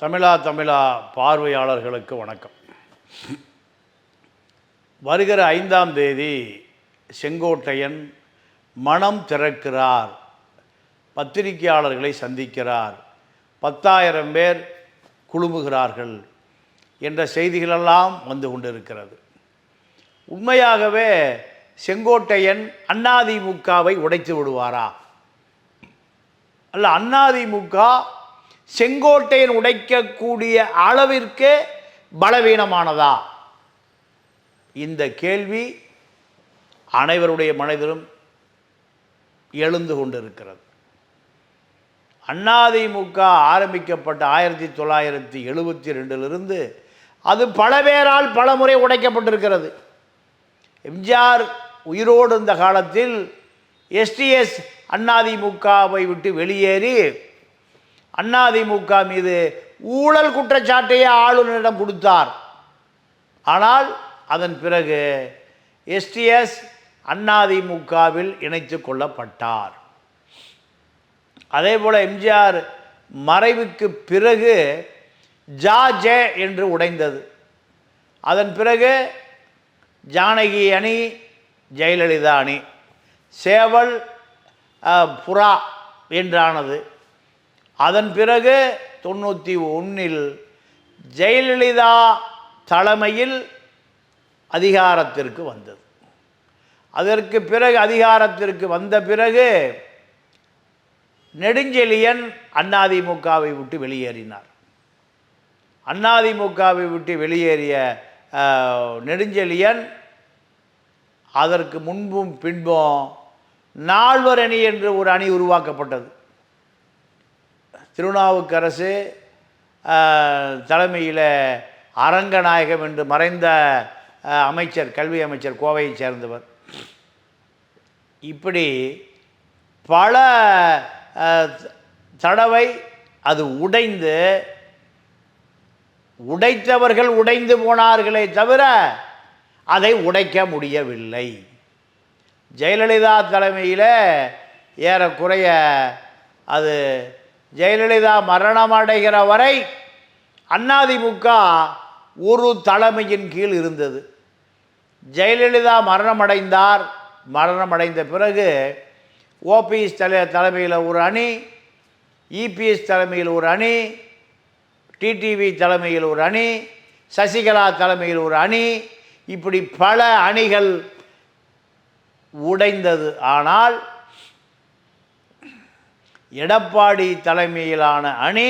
தமிழா தமிழா பார்வையாளர்களுக்கு வணக்கம். வருகிற ஐந்தாம் தேதி செங்கோட்டையன் மனம் திறக்கிறார். பத்திரிகையாளர்களை சந்திக்கிறார். பத்தாயிரம் பேர் குழுமுகிறார்கள் என்ற செய்திகளெல்லாம் வந்து கொண்டிருக்கிறது. உண்மையாகவே செங்கோட்டையன் அண்ணாதிமுகவை உடைத்து விடுவாரா? அல்ல அண்ணாதிமுக செங்கோட்டையன் உடைக்கக்கூடிய அளவிற்கு பலவீனமானதா? இந்த கேள்வி அனைவருடைய மனதிலும் எழுந்து கொண்டிருக்கிறது. அண்ணாதிமுக ஆரம்பிக்கப்பட்ட ஆயிரத்தி தொள்ளாயிரத்தி எழுபத்தி ரெண்டிலிருந்து அது பல பேரால் பல முறை உடைக்கப்பட்டிருக்கிறது. எம்ஜிஆர் உயிரோடு இருந்த காலத்தில் எஸ்டிஎஸ் அதிமுகவை விட்டு வெளியேறி அதிமுக மீது ஊழல் குற்றச்சாட்டையே ஆளுநரிடம் கொடுத்தார். ஆனால் அதன் பிறகு எஸ்டிஎஸ் அதிமுகவில் இணைத்து கொள்ளப்பட்டார். அதே போல் எம்ஜிஆர் மறைவுக்கு பிறகு ஜா ஜே என்று உடைந்தது. அதன் பிறகு ஜானகி அணி ஜெயலலிதா அணி சேவல் புறா என்றானது. அதன் பிறகு தொண்ணூற்றி ஒன்றில் ஜெயலலிதா தலைமையில் அதிகாரத்திற்கு வந்தது. அதற்கு பிறகு அதிகாரத்திற்கு வந்த பிறகு நெடுஞ்செழியன் அதிமுகவை விட்டு வெளியேறினார். அதிமுகவை விட்டு வெளியேறிய நெடுஞ்செழியன் அதற்கு முன்பும் பின்பும் நால்வர் அணி என்று ஒரு அணி உருவாக்கப்பட்டது. திருநாவுக்கரசு தலைமையில் அரங்கநாயகம் என்று மறைந்த அமைச்சர் கல்வி அமைச்சர் கோவையைச் சேர்ந்தவர். இப்படி பல தடவை அது உடைந்து உடைத்தவர்கள் உடைந்து போனார்களே தவிர அதை உடைக்க முடியவில்லை. ஜெயலலிதா தலைமையில் ஏறக்குறைய அது ஜெயலலிதா மரணம் அடைகிற வரை அதிமுக ஒரு தலைமையின் கீழ் இருந்தது. ஜெயலலிதா மரணமடைந்தார் மரணமடைந்த பிறகு ஓபிஎஸ் தலை தலைமையில் ஒரு அணி இபிஎஸ் தலைமையில் ஒரு அணி டிடிவி தலைமையில் ஒரு அணி சசிகலா தலைமையில் ஒரு அணி இப்படி பல அணிகள் உடைந்தது. ஆனால் எடப்பாடி தலைமையிலான அணி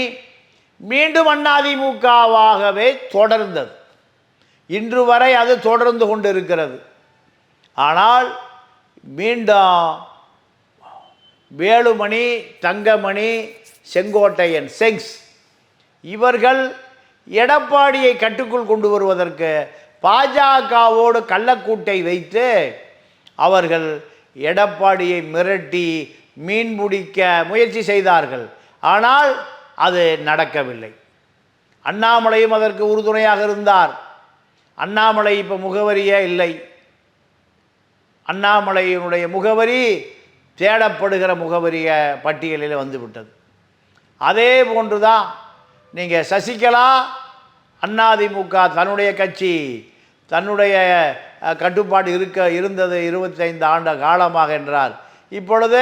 மீண்டும் அதிமுகவாகவே தொடர்ந்தது. இன்று வரை அது தொடர்ந்து கொண்டிருக்கிறது. ஆனால் மீண்டும் வேலுமணி தங்கமணி செங்கோட்டையன் செங்ஸ் இவர்கள் எடப்பாடியை கட்டுக்குள் கொண்டு வருவதற்கு பாஜகவோடு கள்ளக்கூட்டை வைத்து அவர்கள் எடப்பாடியை மிரட்டி மீன் பிடிக்க முயற்சி செய்தார்கள். ஆனால் அது நடக்கவில்லை. அண்ணாமலையும் அதற்கு உறுதுணையாக இருந்தார். அண்ணாமலை இப்போ முகவரியே இல்லை. அண்ணாமலையினுடைய முகவரி தேடப்படுகிற முகவரிய பட்டியலில் வந்துவிட்டது. அதே போன்று தான் நீங்கள் சசிகலா அதிமுக தன்னுடைய கட்சி தன்னுடைய கட்டுப்பாடு இருக்க இருந்தது இருபத்தைந்து ஆண்டு காலமாக என்றார். இப்பொழுது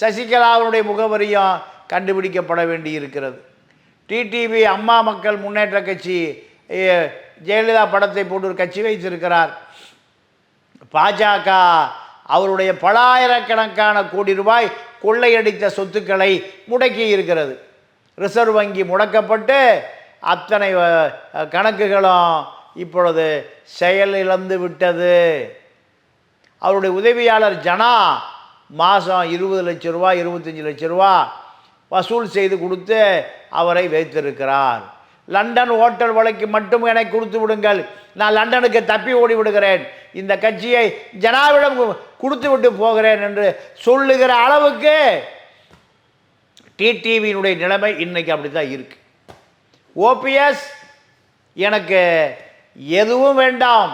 சசிகலாவுடைய முகவரியும் கண்டுபிடிக்கப்பட வேண்டி இருக்கிறது டிடிவி அம்மா மக்கள் முன்னேற்ற கட்சி ஜெயலலிதா படத்தை போட்டு ஒரு கட்சி வைத்திருக்கிறார். பாஜக அவருடைய பலாயிரக்கணக்கான கோடி ரூபாய் கொள்ளையடித்த சொத்துக்களை முடக்கி இருக்கிறது. ரிசர்வ் வங்கி முடக்கப்பட்டு அத்தனை கணக்குகளும் இப்பொழுது செயலிழந்து விட்டது. அவருடைய உதவியாளர் ஜனா மாதம் இருபது லட்ச ரூபா இருபத்தஞ்சி லட்ச ரூபா வசூல் செய்து கொடுத்து அவரை வைத்திருக்கிறார். லண்டன் ஹோட்டல் வழக்கு மட்டும் எனக்கு கொடுத்து விடுங்கள். நான் லண்டனுக்கு தப்பி ஓடி விடுகிறேன் இந்த கட்சியை ஜனாவிடம் கொடுத்து விட்டு போகிறேன் என்று சொல்லுகிற அளவுக்கு டிடிவியினுடைய நிலைமை இன்றைக்கி அப்படி தான் இருக்குது ஓபிஎஸ் எனக்கு எதுவும் வேண்டாம்.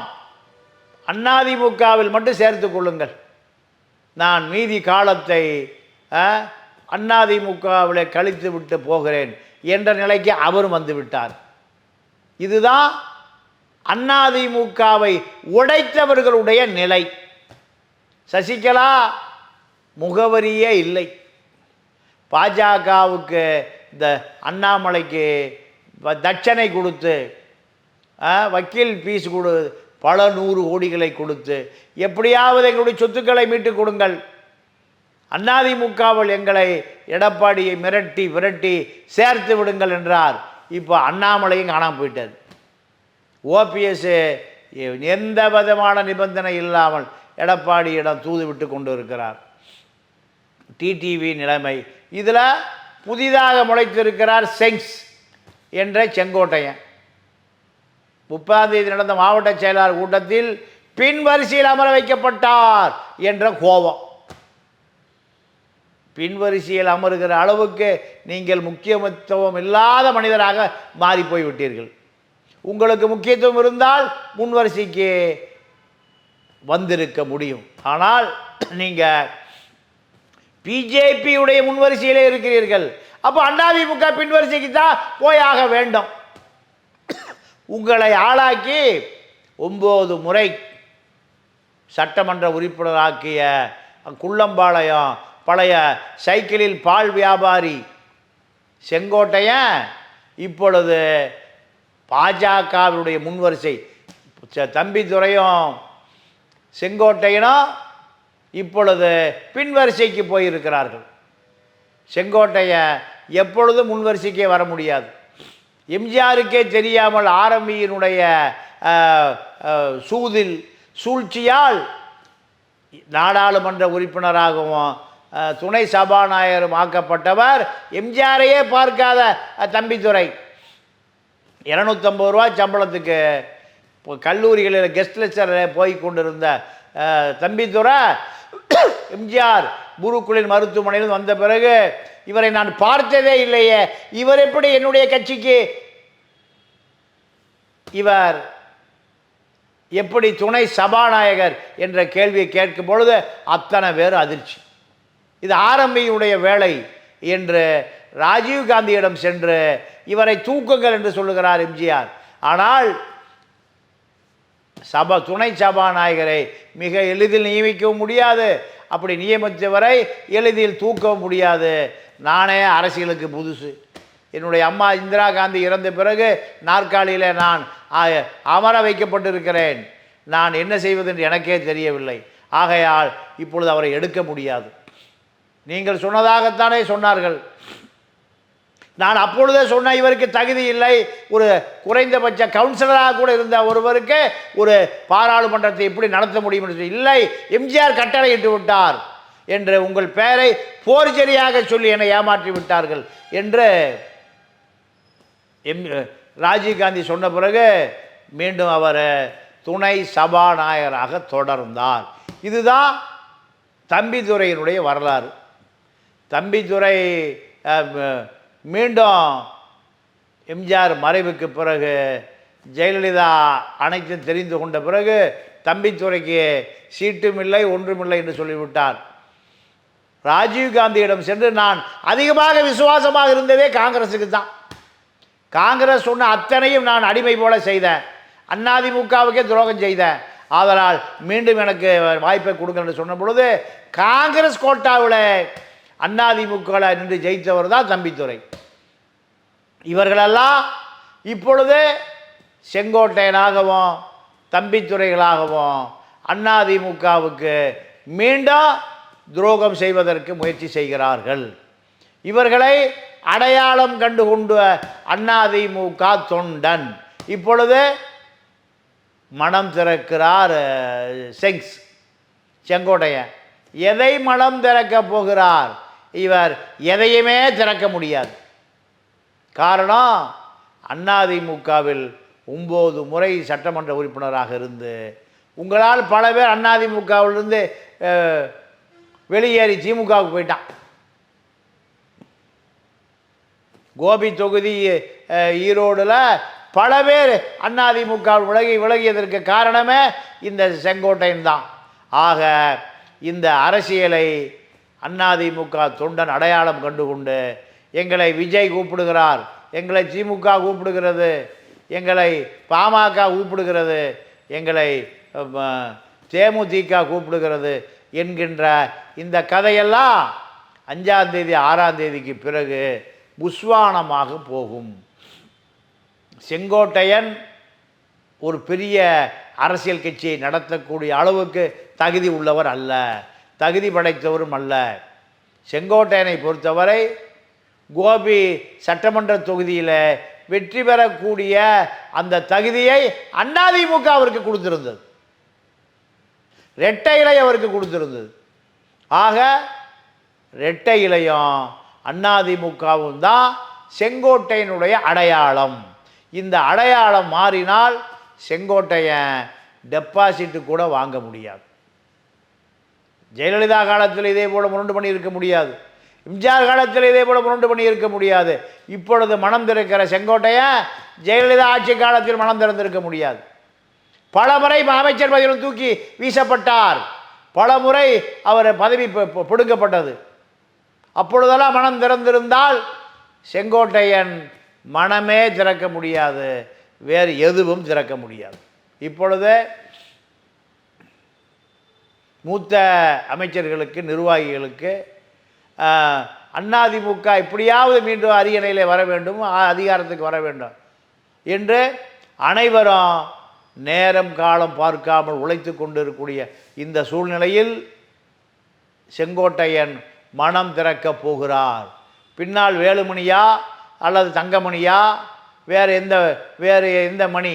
அதிமுகவில் மட்டும் சேர்த்து கொள்ளுங்கள். நான் மீதி காலத்தை அதிமுகவில் கழித்து விட்டு போகிறேன் என்ற நிலைக்கு அவரும் வந்துவிட்டார் இதுதான் அதிமுகவை உடைத்தவர்களுடைய நிலை. சசிகலா முகவரியே இல்லை. பாஜகவுக்கு இந்த அண்ணாமலைக்கு வ- தட்சணை கொடுத்து ஆ, வக்கீல் ஃபீஸ் கொடு பல நூறு கோடிகளை கொடுத்து எப்படியாவது எங்களுடைய சொத்துக்களை மீட்டுக் கொடுங்கள். அதிமுகவில் எங்களை எடப்பாடியை மிரட்டி விரட்டி சேர்த்து விடுங்கள் என்றார். இப்போ அண்ணாமலையும் காணாம போயிட்டது ஓபிஎஸ் எந்த விதமான நிபந்தனை இல்லாமல் எடப்பாடியிடம் தூது விட்டு கொண்டு இருக்கிறார். டிடிவி நிலைமை. இதில் புதிதாக முளைத்திருக்கிறார் செங்ஸ் என்ற செங்கோட்டையன். முப்பதாம் தேதி நடந்த மாவட்ட செயலாளர் கூட்டத்தில் பின் வரிசையில் அமர வைக்கப்பட்டார் என்ற கோபம். பின்வரிசையில் அமருகிற அளவுக்கு நீங்கள் முக்கியத்துவம் இல்லாத மனிதராக மாறி போய்விட்டீர்கள் உங்களுக்கு முக்கியத்துவம் இருந்தால் முன்வரிசைக்கு வந்திருக்க முடியும். ஆனால் நீங்கள் பிஜேபியுடைய முன்வரிசையிலே இருக்கிறீர்கள். அப்போ அதிமுக பின்வரிசைக்கு தான் போயாக வேண்டும். உங்களை ஆளாக்கி ஒம்பது முறை சட்டமன்ற உறுப்பினராக்கிய குள்ளம்பாளையம் பழைய சைக்கிளில் பால் வியாபாரி செங்கோட்டையன் இப்பொழுது பாஜகவினுடைய முன்வரிசை ச- தம்பிதுரையும் செங்கோட்டையனும் இப்பொழுது பின்வரிசைக்கு போயிருக்கிறார்கள். செங்கோட்டையன் எப்பொழுதும் முன்வரிசைக்கே வர முடியாது. எம்ஜிஆருக்கே தெரியாமல் ஆரம்பியினுடைய சூதில் சூழ்ச்சியால் நாடாளுமன்ற உறுப்பினராகவும் துணை சபாநாயகரும் ஆக்கப்பட்டவர் எம்ஜிஆரையே பார்க்காத தம்பித்துறை இரநூத்தம்பது ரூபா சம்பளத்துக்கு இப்போ கல்லூரிகளில் கெஸ்ட் லெக்சரில் போய் கொண்டிருந்த தம்பித்துறை தம்பிதுரை எம்ஜிஆர் குருக்குளின் மருத்துவமனையில் வந்த பிறகு இவரை நான் பார்த்ததே இல்லையே. இவர் எப்படி என்னுடைய கட்சிக்கு? இவர் எப்படி துணை சபாநாயகர் என்ற கேள்வியை கேட்கும் பொழுது அத்தனை பேர் அதிர்ச்சி. இது ஆரம்பியுடைய வேலை என்று ராஜீவ் காந்தியிடம் சென்று இவரை தூக்குங்கள் என்று சொல்லுகிறார் எம்ஜிஆர். ஆனால் சபா துணை சபாநாயகரை மிக எளிதில் நியமிக்கவும் முடியாது. அப்படி நியமித்தவரை எளிதில் தூக்கவும் முடியாது. நானே அரசியலுக்கு புதுசு. என்னுடைய அம்மா இந்திரா காந்தி இறந்த பிறகு நாற்காலியில் நான் அமர வைக்கப்பட்டிருக்கிறேன். நான் என்ன செய்வது என்று எனக்கே தெரியவில்லை. ஆகையால் இப்பொழுது அவரை எடுக்க முடியாது. நீங்கள் சொன்னதாகத்தானே சொன்னார்கள். நான் அப்பொழுதே சொன்ன இவருக்கு தகுதி இல்லை. ஒரு குறைந்தபட்ச கவுன்சிலராக கூட இருந்த ஒருவருக்கு ஒரு பாராளுமன்றத்தை எப்படி நடத்த முடியும் என்று இல்லை எம்ஜிஆர் கட்டளையிட்டு விட்டார் என்று உங்கள் பெயரை போர்ச்சரியாக சொல்லி என்னை ஏமாற்றி விட்டார்கள் என்று எம் ராஜீவ்காந்தி சொன்ன பிறகு மீண்டும் அவர் துணை சபாநாயகராக தொடர்ந்தார். இதுதான் தம்பிதுரையினுடைய வரலாறு. தம்பிதுரை மீண்டும் எம்ஜிஆர் மறைவுக்கு பிறகு ஜெயலலிதா அனைத்தும் தெரிந்து கொண்ட பிறகு தம்பித்துறைக்கு சீட்டும் இல்லை ஒன்றுமில்லை என்று சொல்லிவிட்டார். ராஜீவ் காந்தியிடம் சென்று நான் அதிகமாக விசுவாசமாக இருந்ததே காங்கிரஸுக்கு தான். காங்கிரஸ் சொன்ன அத்தனையும் நான் அடிமை போல செய்தேன். அண்ணாதிமுகவுக்கே துரோகம் செய்தேன். ஆதலால் மீண்டும் எனக்கு வாய்ப்பை கொடுங்க என்று சொன்ன பொழுது காங்கிரஸ் கோட்டாவில் அண்ணாதிமுகவில் நின்று ஜெயித்தவர் தான் தம்பித்துறை. இவர்களெல்லாம் இப்பொழுது செங்கோட்டையனாகவும் தம்பித்துறைகளாகவும் அதிமுகவுக்கு மீண்டும் துரோகம் செய்வதற்கு முயற்சி செய்கிறார்கள். இவர்களை அடையாளம் கண்டு கொண்டு அதிமுக தொண்டன். இப்பொழுது மனம் திறக்கிறார் செங்ஸ் செங்கோட்டையன் எதை மனம் திறக்கப் போகிறார்? இவர் எதையுமே திறக்க முடியாது. காரணம் அண்ணாதிமுகவில் ஒம்பது முறை சட்டமன்ற உறுப்பினராக இருந்து உங்களால் பல பேர் அண்ணாதிமுகவிலிருந்து வெளியேறி திமுகவுக்கு போயிட்டான். கோபி தொகுதி ஈரோடில் பல பேர் அதிமுக விலகி விலகியதற்கு காரணமே இந்த செங்கோட்டையன் தான். ஆக இந்த அரசியலை அதிமுக தொண்டன் அடையாளம் கண்டுகொண்டு எங்களை விஜய் கூப்பிடுகிறார். எங்களை திமுக கூப்பிடுகிறது. எங்களை பாமக கூப்பிடுகிறது. எங்களை தேமுதிக கூப்பிடுகிறது என்கின்ற இந்த கதையெல்லாம் அஞ்சாந்தேதி ஆறாந்தேதிக்கு பிறகு புஸ்வானமாக போகும். செங்கோட்டையன் ஒரு பெரிய அரசியல் கட்சியை நடத்தக்கூடிய அளவுக்கு தகுதி உள்ளவர் அல்ல. தகுதி படைத்தவரும் அல்ல. செங்கோட்டையனை பொறுத்தவரை கோபி சட்டமன்ற தொகுதியில் வெற்றி பெறக்கூடிய அந்த தகுதியை அதிமுக அவருக்கு கொடுத்திருந்தது. ரெட்டை இலை அவருக்கு கொடுத்திருந்தது. ஆக ரெட்டை இலையும் அதிமுகவும் தான் செங்கோட்டையினுடைய அடையாளம். இந்த அடையாளம் மாறினால் செங்கோட்டையன் டெபாசிட்டு கூட வாங்க முடியாது. ஜெயலலிதா காலத்தில் இதே போல முரண்டு பண்ணி இருக்க முடியாது. எம்ஜிஆர் காலத்தில் இதே போல முரண்டு பண்ணி இருக்க முடியாது. இப்பொழுது மனம் திறக்கிற செங்கோட்டையன் ஜெயலலிதா ஆட்சி காலத்தில் மனம் திறந்திருக்க முடியாது. பல முறை அமைச்சர் பதவியில் தூக்கி வீசப்பட்டார். பல முறை அவர் பதவி பி- பிடுங்கப்பட்டது. அப்பொழுதெல்லாம் மனம் திறந்திருந்தால் செங்கோட்டையன் மனமே திறக்க முடியாது. வேறு எதுவும் திறக்க முடியாது. இப்பொழுது மூத்த அமைச்சர்களுக்கு நிர்வாகிகளுக்கு அதிமுக இப்படியாவது மீண்டும் அரியணையில் வர வேண்டும் அதிகாரத்துக்கு வர வேண்டும் என்று அனைவரும் நேரம் காலம் பார்க்காமல் உழைத்து கொண்டிருக்கக்கூடிய இந்த சூழ்நிலையில் செங்கோட்டையன் மனம் திறக்கப் போகிறார். பின்னால் வேலுமணியா அல்லது தங்கமணியா வேறு எந்த வேறு எந்த மணி?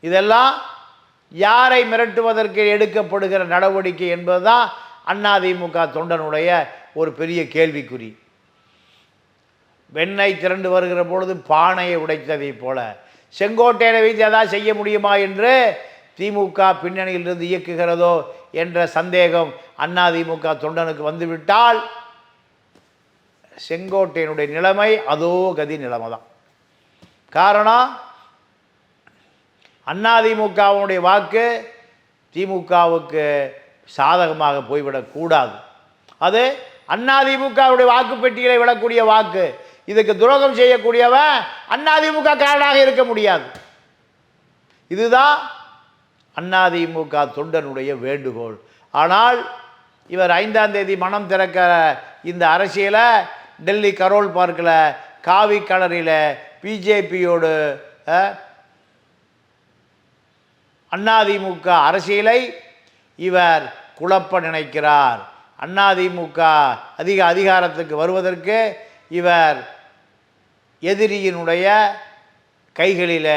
இதெல்லாம் யாரை மிரட்டுவதற்கு எடுக்கப்படுகிற நடவடிக்கை என்பதுதான் அதிமுக தொண்டனுடைய ஒரு பெரிய கேள்விக்குறி. வெண்ணை திரண்டு வருகிற பொழுது பானையை உடைத்ததைப் போல. செங்கோட்டையனை வைத்து எதாவது செய்ய முடியுமா என்று திமுக பின்னணியிலிருந்து இயக்குகிறதோ என்ற சந்தேகம் அதிமுக தொண்டனுக்கு வந்துவிட்டால் செங்கோட்டையனுடைய நிலைமை அதோ கதி நிலைமை தான் காரணம் அதிமுகவுடைய வாக்கு திமுகவுக்கு சாதகமாக போய்விடக்கூடாது. அது அதிமுகவுடைய வாக்கு பெட்டிகளை விடக்கூடிய வாக்கு. இதுக்கு துரோகம் செய்யக்கூடியவன் அதிமுக காரனாக இருக்க முடியாது. இதுதான் அதிமுக தொண்டனுடைய வேண்டுகோள். ஆனால் இவர் ஐந்தாம் தேதி மனம் திறக்க இந்த அரசியலை டெல்லி கரோல் பார்க்கில் காவி கலரில் பிஜேபியோடு அதிமுக அரசியலை இவர் குழப்ப நினைக்கிறார். அதிமுக அதிக அதிகாரத்துக்கு வருவதற்கு இவர் எதிரியினுடைய கைகளில்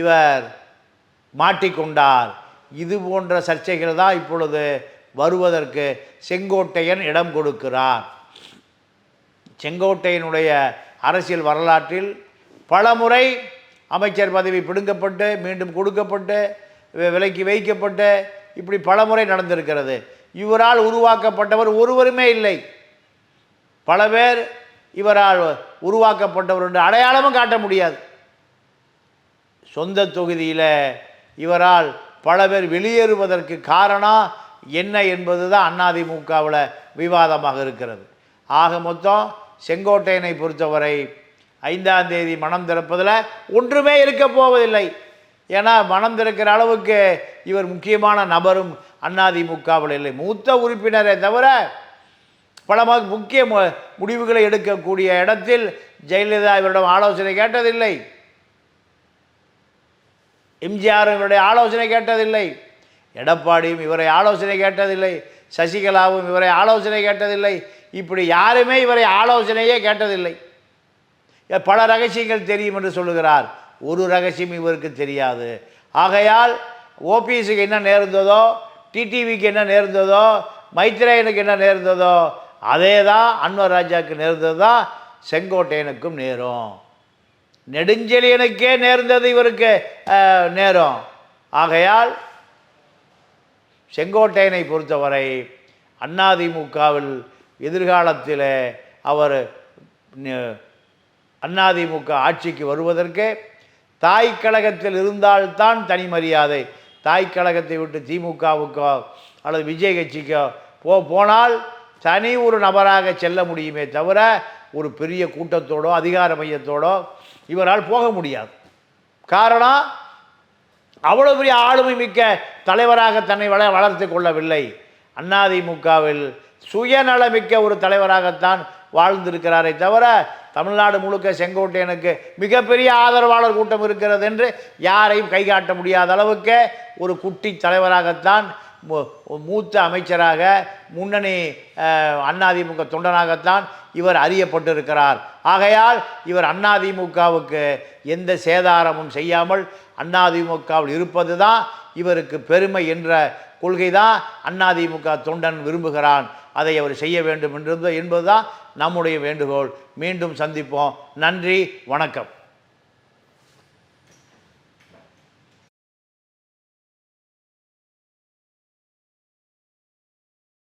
இவர் மாட்டிக்கொண்டார். இது போன்ற சர்ச்சைகள் தான் இப்பொழுது வருவதற்கு செங்கோட்டையன் இடம் கொடுக்கிறார். செங்கோட்டையனுடைய அரசியல் வரலாற்றில் பலமுறை அமைச்சர் பதவி பிடுங்கப்பட்டு மீண்டும் கொடுக்கப்பட்டு விலக்கி வைக்கப்பட்டு இப்படி பலமுறை நடந்திருக்கிறது. இவரால் உருவாக்கப்பட்டவர் ஒருவருமே இல்லை. பல பேர் இவரால் உருவாக்கப்பட்டவர் என்று அடையாளமும் காட்ட முடியாது. சொந்த தொகுதியில் இவரால் பல பேர் வெளியேறுவதற்கு காரணம் என்ன என்பது தான் அதிமுகவில் விவாதமாக இருக்கிறது. ஆக மொத்தம் செங்கோட்டையனை பொறுத்தவரை ஐந்தாம் தேதி மனம் திறப்பதில் ஒன்றுமே இருக்க போவதில்லை. ஏன்னா மனம் திறக்கிற அளவுக்கு இவர் முக்கியமான நபரும் அதிமுகவில் இல்லை மூத்த உறுப்பினரை தவிர பல முக்கிய முடிவுகளை எடுக்கக்கூடிய இடத்தில் ஜெயலலிதா இவரிடம் ஆலோசனை கேட்டதில்லை. எம்ஜிஆர் இவருடைய ஆலோசனை கேட்டதில்லை. எடப்பாடியும் இவரை ஆலோசனை கேட்டதில்லை. சசிகலாவும் இவரை ஆலோசனை கேட்டதில்லை. இப்படி யாருமே இவரை ஆலோசனையே கேட்டதில்லை. பல ரகசியங்கள் தெரியும் என்று சொல்லுகிறார். ஒரு ரகசியம் இவருக்கு தெரியாது. ஆகையால் ஓபிஎஸ்க்கு என்ன நேர்ந்ததோ டிடிவிக்கு என்ன நேர்ந்ததோ மைத்ரேயனுக்கு என்ன நேர்ந்ததோ அதே தான் அன்வர் ராஜாவுக்கு நேர்ந்தது தான் செங்கோட்டையனுக்கும் நேரும். நெடுஞ்செழியனுக்கே நேர்ந்தது இவருக்கு நேரம் நேரும். ஆகையால் செங்கோட்டையனை பொறுத்தவரை அதிமுகவில் எதிர்காலத்தில் அவர் அதிமுக ஆட்சிக்கு வருவதற்கு தாய் கழகத்தில் இருந்தால்தான் தனி மரியாதை தாய் கழகத்தை விட்டு திமுகவுக்கோ அல்லது விஜய் கட்சிக்கோ போ போனால் தனி ஒரு நபராக செல்ல முடியுமே தவிர ஒரு பெரிய கூட்டத்தோடோ அதிகார மையத்தோடோ இவரால் போக முடியாது. காரணம் அவ்வளோ பெரிய ஆளுமை மிக்க தலைவராக தன்னை வள வளர்த்து கொள்ளவில்லை. அதிமுகவில் சுயநலமிக்க ஒரு தலைவராகத்தான் வாழ்ந்திருக்கிறாரே தவிர தமிழ்நாடு முழுக்க செங்கோட்டையனுக்கு மிகப்பெரிய ஆதரவாளர் கூட்டம் இருக்கிறது என்று யாரையும் கை காட்ட முடியாத அளவுக்கு ஒரு குட்டி தலைவராகத்தான் மூத்த அமைச்சராக முன்னணி அஹ், அதிமுக தொண்டனாகத்தான் இவர் அறியப்பட்டிருக்கிறார். ஆகையால் இவர் அதிமுகவுக்கு எந்த சேதாரமும் செய்யாமல் அதிமுகவில் இருப்பது தான் இவருக்கு பெருமை என்ற கொள்கை தான் அதிமுக தொண்டன் விரும்புகிறான். அதை அவர் செய்ய வேண்டும் என்றது என்பதுதான் நம்முடைய வேண்டுகோள். மீண்டும் சந்திப்போம். நன்றி வணக்கம்.